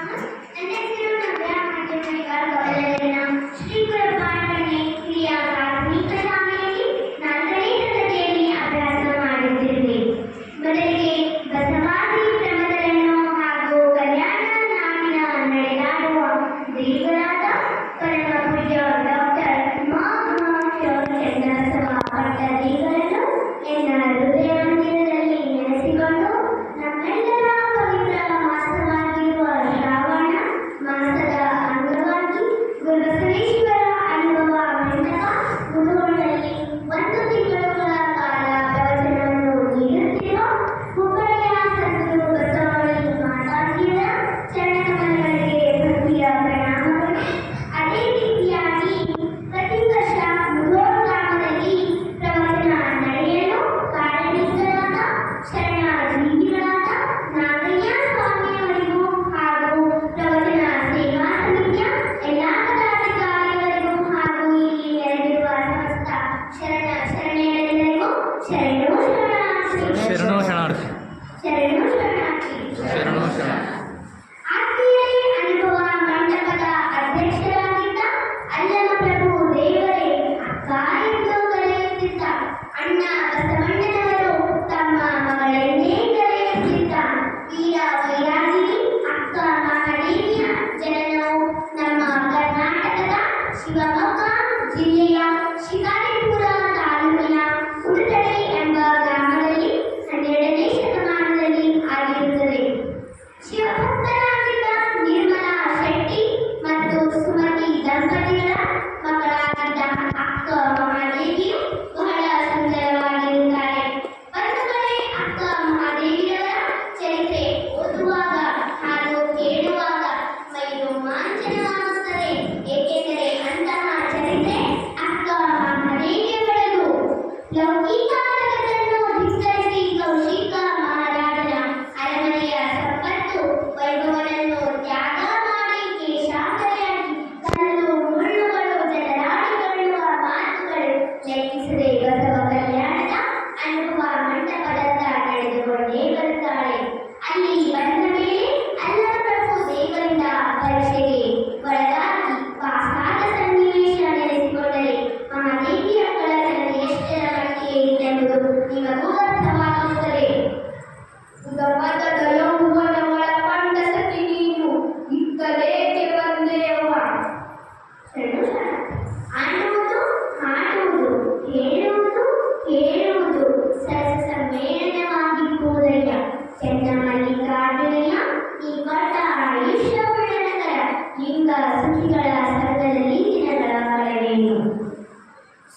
Farmers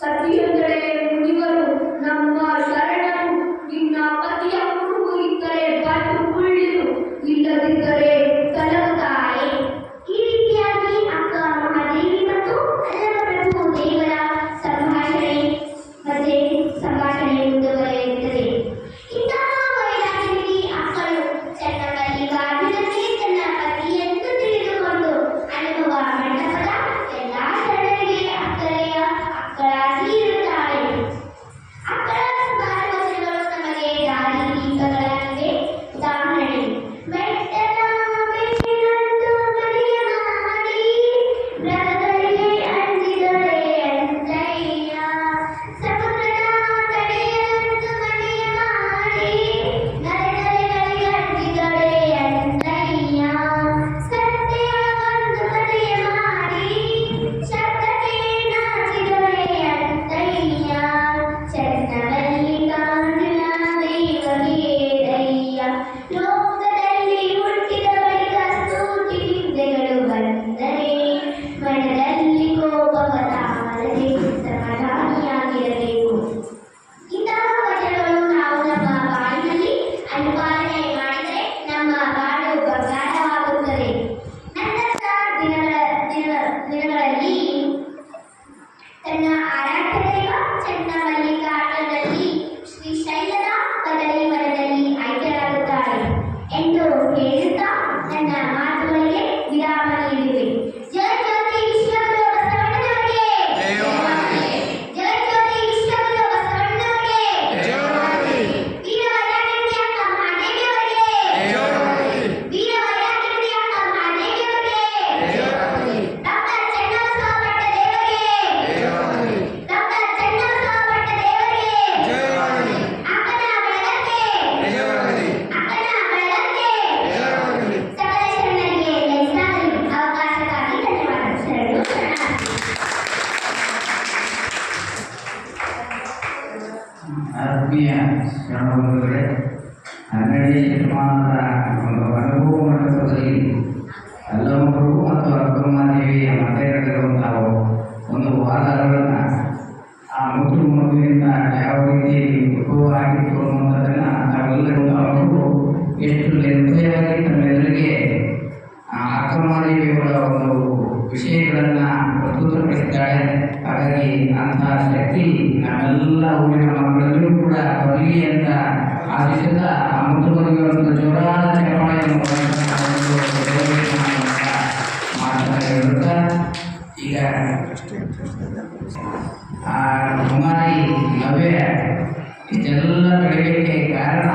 老师。എഴുതാം. എന്നാണ് ಹಂಪಿಯ ಕಾಣಬಹುದಾದರೆ ಹನ್ನೆರಡನೇ ಶತಮಾನದ ಒಂದು ಅನುಭವ ಮಂಟಪದಲ್ಲಿ ಅಲ್ಲಮರು ಮತ್ತು ಅರ್ಧಮಾದೇವಿಯ ಮತಗಳಿರುವಂತಹ ಒಂದು ವಾದಗಳನ್ನು ಆ ಮುತ್ತು ಮಗುವಿನಿಂದ ಯಾವ ರೀತಿಯಲ್ಲಿ ಉದ್ಭವ ಆಗಿತ್ತು ಅನ್ನುವಂಥದ್ದನ್ನು ತಾವೆಲ್ಲರೂ ಅವರು ಎಷ್ಟು ನಿರ್ಭಯವಾಗಿ ತಮ್ಮೆಲ್ಲರಿಗೆ ಆ ಅಕ್ಕಮಾದೇವಿಯವರ ಒಂದು ವಿಷಯಗಳನ್ನು ಪ್ರಸ್ತುತಪಡಿಸಿದ್ದಾಳೆ ಹಾಗಾಗಿ ಅಂತಹ ಶಕ್ತಿ ನಮ್ಮೆಲ್ಲ ಊರಿನ ಮಕ್ಕಳಲ್ಲೂ ಕೂಡ ಬರಲಿ ಅಂತ ಆಶಿಸುತ್ತಾ ಆ ಮಂತ್ರಗಳಿಗೆ ಒಂದು ಜೋರಾದ ಚಳವಳಿಯನ್ನು ಮಾತನಾಡಿರುತ್ತಾ ಈಗ ಆ ಕುಮಾರಿ, ನವ್ಯ, ಇದೆಲ್ಲ ಬೆಳಗಲಿಕ್ಕೆ ಕಾರಣ